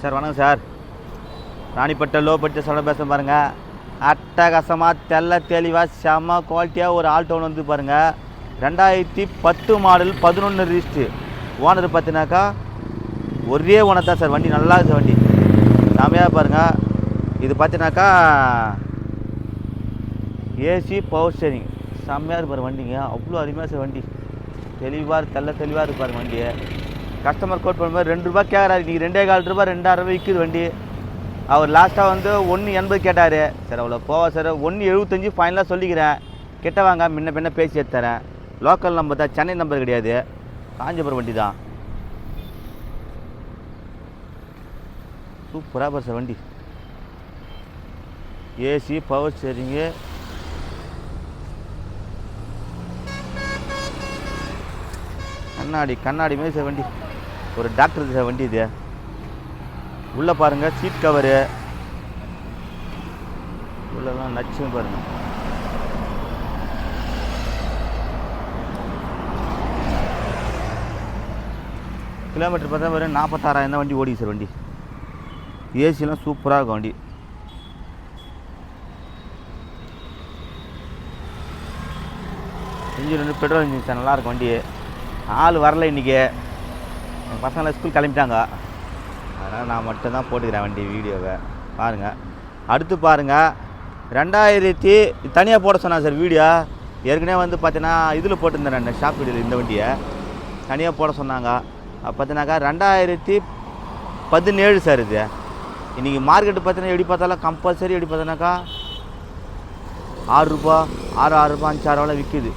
Sir வணக்கம் sir. ராணிப்பட்ட low budget சொல்ல பேச பாருங்கள் அட்டகாசமாக தெல்ல தெளிவாக செம்ம குவாலிட்டியாக ஒரு ஆல்டோன் வந்து பாருங்கள் ரெண்டாயிரத்தி பத்து மாடல் பதினொன்று ரிஜிஸ்ட்ரு ஓனர் பார்த்தினாக்கா ஒரே ஓனர் தான் சார். வண்டி நல்லா இருக்குது சார் வண்டி. செம்மையாக பாருங்கள் இது பார்த்தினாக்கா ஏசி பவர் ஸ்டேரிங் செம்மையாக இருப்பார் வண்டிங்க. அவ்வளோ அருமையாக சார் வண்டி. தெளிவாக தெல்ல தெளிவாக இருப்பார் வண்டியை. கஸ்டமர் கோட் பண்ணும்போது ரெண்டு ரூபா கேட்குறாரு இன்றைக்கி ரெண்டே கால் ரூபா ரெண்டாயிரம் ரூபாய் விற்கிது வண்டி. அவர் லாஸ்ட்டாக வந்து ஒன்று எண்பது கேட்டார். சார் அவ்வளோ போவா சார் ஒன்று எழுபத்தஞ்சி ஃபைனலாக சொல்லிக்கிறேன். கிட்ட வாங்க முன்ன பின்ன பேசி எடுத்து தரேன் லோக்கல் நம்பர் தான் சென்னை நம்பர் கிடையாது. காஞ்சிபுரம் வண்டி தான். சூப்பராக பாரு சார் வண்டி. ஏசி பவர் ஸ்டேரிங்கு கண்ணாடி கண்ணாடி மாதிரி சார் வண்டி. ஒரு டாக்டர் வண்டி இது. உள்ளே பாருங்கள் சீட் கவரு உள்ளெல்லாம் நச்சுன்னு பாருங்கள் கிலோமீட்டர் பார்த்தா வரும் நாற்பத்தாறாயிரம் தான் வண்டி ஓடிக்கு சார் வண்டி. ஏசிலாம் சூப்பராக இருக்கும் வண்டி. இன்ஜின் வந்து பெட்ரோல் இன்ஜின் சார் நல்லாயிருக்கும் வண்டி. ஆள் வரல இன்றைக்கி என் பசங்களாம் ஸ்கூல் கிளம்பிட்டாங்க. அதனால் நான் மட்டும்தான் போட்டுக்கிறேன் வண்டி வீடியோவை. பாருங்கள் அடுத்து பாருங்கள் ரெண்டாயிரத்தி தனியாக போட சொன்னான் சார் வீடியோ ஏற்கனவே வந்து பார்த்தீங்கன்னா இதில் போட்டிருந்தேன் நான் ஷாப் வீடியோவில் இந்த வண்டியை. தனியாக போட சொன்னாங்க. பார்த்தீங்கன்னாக்கா ரெண்டாயிரத்தி பதினேழு சார் இது. இன்றைக்கி மார்க்கெட்டு பார்த்தீங்கன்னா எப்படி பார்த்தாலும் கம்பல்சரி எப்படி பார்த்தோன்னாக்கா ஆறுரூபா ஆறு ஆறுரூபா அஞ்சு ஆறு விற்கிது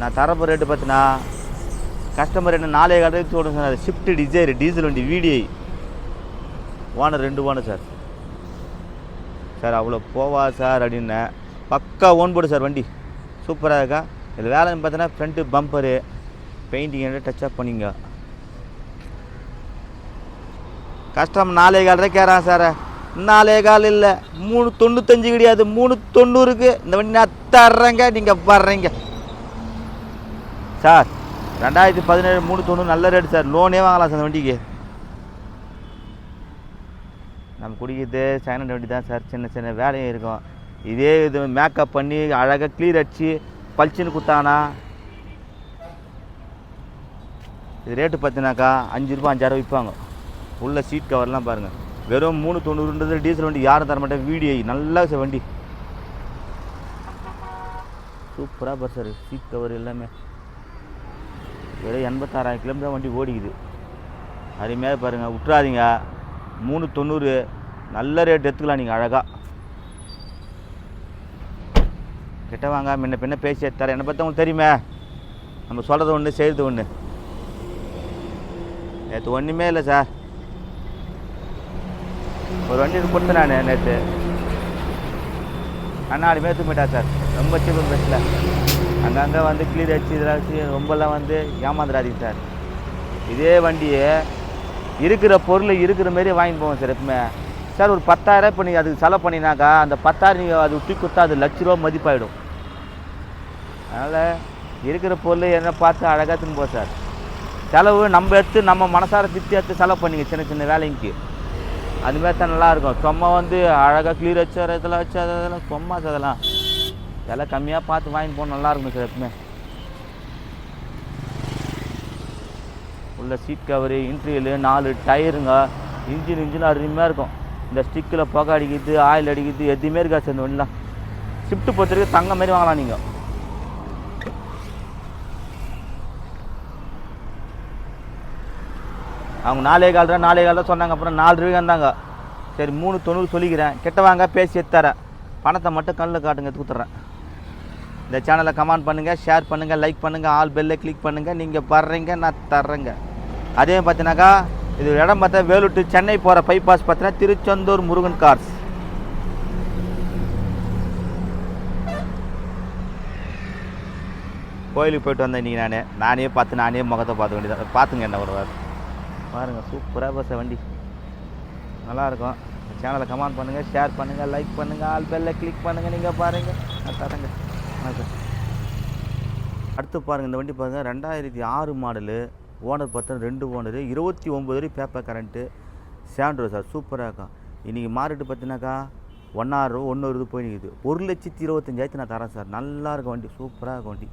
நான் தரப்பு ரேட்டு பார்த்தீங்கன்னா கஸ்டமர் என்ன நாலே கடைக்கு சொல்லுங்க சொன்னார். ஷிஃப்ட் டிசைர் டீசல் வண்டி விடிஐ ஓனர் ரெண்டு ஓனர் சார். சார் அவ்வளோ போவா சார் அப்படின்னேன் பக்கா ஓன் போடு சார் வண்டி. சூப்பராக இருக்கா? இதில் வேலைன்னு பார்த்தோன்னா front bumper painting touch up பண்ணிங்க. கஸ்டமர் நாலே கால் தான் கேட்குறான் சார். நாலே கால் இல்லை. மூணு தொண்ணூத்தஞ்சு கிடையாது. மூணு தொண்ணூறுக்கு. இந்த வண்டி நான் தர்றேங்க. நீங்கள் வர்றீங்க. சார் ரெண்டாயிரத்தி பதினேழு மூணு தொண்ணூறு நல்ல ரேட்டு சார் லோனே வாங்கலாம் சார் அந்த வண்டிக்கு. நம்ம குடிக்கிறது செகண்ட் வண்டி தான் சார் சின்ன சின்ன வேலையும் இருக்கும். இதே இது மேக்கப் பண்ணி அழகாக க்ளீர் அடிச்சு பளிச்சுன்னு கொடுத்தானா? இது ரேட்டு பார்த்தினாக்கா அஞ்சு ரூபா அஞ்சாயிரம் விற்பாங்க. உள்ள சீட் கவர்லாம் பாருங்கள் வெறும் மூணு தொண்ணூறுன்றது டீசல் வண்டி யாரும் தர மாட்டேன் வீடியோ நல்லா சார் வண்டி. சூப்பராக பஸ் சார் சீட் கவர் எல்லாமே. வெறும் எண்பத்தாறாயிரம் கிலோமீட்டர் வண்டி ஓடிக்குது. அருமையாக பாருங்கள் விட்றாதீங்க மூணு தொண்ணூறு. நல்ல ரேட் எடுத்துக்கலாம் நீங்கள் அழகாக கிட்ட வாங்க முன்ன பின்ன பேசி தரேன் என்னை பற்றி உங்களுக்கு தெரியுமே? நம்ம சொல்கிறது ஒன்று செய்கிறது ஒன்று நேற்று ஒன்றுமே இல்லை சார் ஒரு வண்டி கொடுத்தேன் நான் நேற்று அண்ணா மேத்து தூங்கிட்டா சார் ரொம்ப சீப்பு பெஸ்ட்டில் அங்கங்கே வந்து கிளீர் அடிச்சு இதெல்லாம் அடிச்சு ரொம்பலாம் வந்து ஏமாந்துடாதீங்க சார் இதே வண்டியை இருக்கிற பொருள் இருக்கிற மாரி வாங்கி போவோம் சார் எப்பவுமே. சார் ஒரு பத்தாயிரம் இப்போ நீங்கள் அதுக்கு செலவு பண்ணினாக்கா அந்த பத்தாயிரம் நீங்கள் அது விட்டு கொடுத்தா அது லட்ச ரூபா மதிப்பாயிடும். அதனால் இருக்கிற பொருள் என்ன பார்த்து அழகாக எடுத்துன்னு போ சார் செலவு நம்ம எடுத்து நம்ம மனசார திட்டி எடுத்து செலவு பண்ணிங்க சின்ன சின்ன வேலைக்கு. அதுமாரி தான் நல்லாயிருக்கும் சும்மா வந்து அழகாக க்ளீர் வச்சு இதெல்லாம் வச்சு அதெல்லாம் சும்மா அதெல்லாம். விலை கம்மியாக பார்த்து வாங்கி போனால் நல்லா இருக்கும் சார் எப்பவுமே. உள்ள சீட் கவரு இன்டீரியலு நாலு டயருங்க இன்ஜின் இன்ஜின் அருமையாக இருக்கும். இந்த ஸ்டிக்கில் புகை அடிக்கிறது ஆயில் அடிக்கிறது எதுவுமே இருக்காது சார் இந்த வண்டிலாம் ஷிஃப்ட் பொறுத்தவரைக்கும் தங்க மாதிரி வாங்கலாம் நீங்கள் அவங்க நாலே கால் ரூபா நாலே கால் தான் சொன்னாங்க. அப்புறம் நாலு ரூபாய்க்கு வந்தாங்க. சரி மூணு தொண்ணூறு சொல்லிக்கிறேன். கெட்ட வாங்க பேசி எடுத்துறேன் பணத்தை மட்டும் கண்ணில் காட்டுங்க எடுத்து கொடுத்துட்றேன். இந்த சேனலை கமெண்ட் பண்ணுங்கள் ஷேர் பண்ணுங்கள் லைக் பண்ணுங்கள் ஆல் பெல்லை கிளிக் பண்ணுங்கள் நீங்கள் வர்றீங்க நான் தர்றேங்க. அதே பார்த்தினாக்கா இது இடம் பார்த்தா வேலூர் சென்னை போகிற பைபாஸ் பார்த்தீங்கன்னா திருச்செந்தூர் முருகன் கார்ஸ் கோயிலுக்கு போயிட்டு வந்தேன் இன்றைக்கி நானே. நானே பார்த்து நானே முகத்தை பார்த்து வேண்டியதான் பார்த்துங்க என்ன ஒரு வாரம் பாருங்கள் சூப்பராக பஸ் வண்டி. நல்லாயிருக்கும் சேனலை கமெண்ட் பண்ணுங்கள் ஷேர் பண்ணுங்கள் லைக் பண்ணுங்கள் ஆல் பெல்லை கிளிக் பண்ணுங்கள் நீங்கள் பாருங்கள் நான் தரேங்க வணக்கம் அடுத்து பாருங்கள் இந்த வண்டி பாருங்கள் ரெண்டாயிரத்தி ஆறு மாடலு ஓனர் பார்த்தா ரெண்டு ஓனரு இருபத்தி ஒம்பது வரை பேப்பர் கரண்ட்டு சாண்ட்ரோ சார் சூப்பராக இருக்கும் இன்றைக்கி மார்க்கெட்டு பார்த்தீங்கன்னாக்கா ஒன்னாறு ஒன்று இது போய் நிற்குது ஒரு லட்சத்தி இருபத்தஞ்சாயிரத்து நான் தரேன் சார் நல்லா இருக்கும் வண்டி சூப்பராக இருக்கும் வண்டி.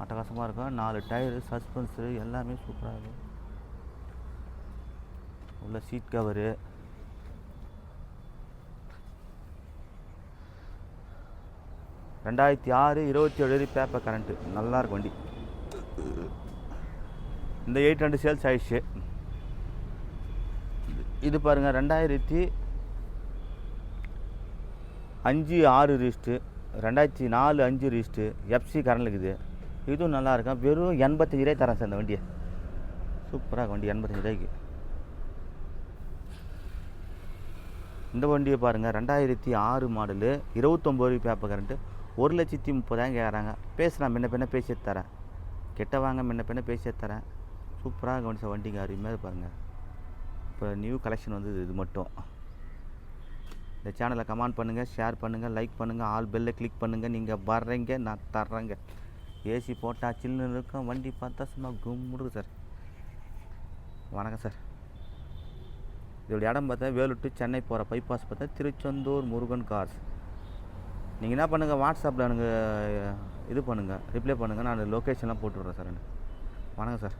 அட்டகாசமாக இருக்கும் நாலு டயரு சஸ்பென்ஸு எல்லாமே சூப்பராக இருக்கும் உள்ள சீட் கவரு ரெண்டாயிரத்தி ஆறு இருபத்தி ஏழு பேப்பர் கரண்ட்டு நல்லாயிருக்கும் வண்டி. இந்த எயிட் ரெண்டு சேல்ஸ் ஆயிடுச்சு. இது பாருங்கள் ரெண்டாயிரத்தி அஞ்சு ஆறு ரிஸ்ட்டு ரெண்டாயிரத்தி நாலு அஞ்சு ரிஸ்ட்டு எஃப்சி கரண்ட் இருக்குது. இதுவும் நல்லா இருக்கும் வெறும் எண்பத்தஞ்சு ரூபாய் தரேன் சார் இந்த வண்டியை. சூப்பராக வண்டி எண்பத்தஞ்சு ரூபாய்க்கு. இந்த வண்டியை பாருங்கள் ரெண்டாயிரத்தி ஆறு மாடலு இருபத்தொம்பது ரூபாய் பேப்பர் கரண்ட்டு ஒரு லட்சத்தி முப்பதாயிரம் கேட்குறாங்க பேசுகிறேன் முன்ன பின்ன பேசி தரேன். கெட்ட வாங்க முன்ன பின்ன பேசி தரேன். சூப்பராக கவனிச்ச வண்டிங்க அருமையாக பாருங்கள் இப்போ நியூ கலெக்ஷன் வந்து இது மட்டும். இந்த சேனலை கமெண்ட் பண்ணுங்கள் ஷேர் பண்ணுங்கள் லைக் பண்ணுங்கள் ஆல் பெல்லை கிளிக் பண்ணுங்கள் நீங்கள் வர்றீங்க நான் தர்றேங்க. ஏசி போட்டால் சில்லுன்னு இருக்கும் வண்டி பார்த்தா சும்மா கும்பிடுது சார். வணக்கம் சார். இதோட இடம் பார்த்தா வேலூர் சென்னை போகிற பைபாஸ் பார்த்தா திருச்செந்தூர் முருகன் கார்ஸ் நீங்கள் என்ன பண்ணுங்கள் வாட்ஸ்அப்பில் எனக்கு இது பண்ணுங்கள் ரிப்ளை பண்ணுங்கள் நான் லொக்கேஷன்லாம் போட்டுவிட்றேன் சார் எனக்கு. வணக்கம் சார்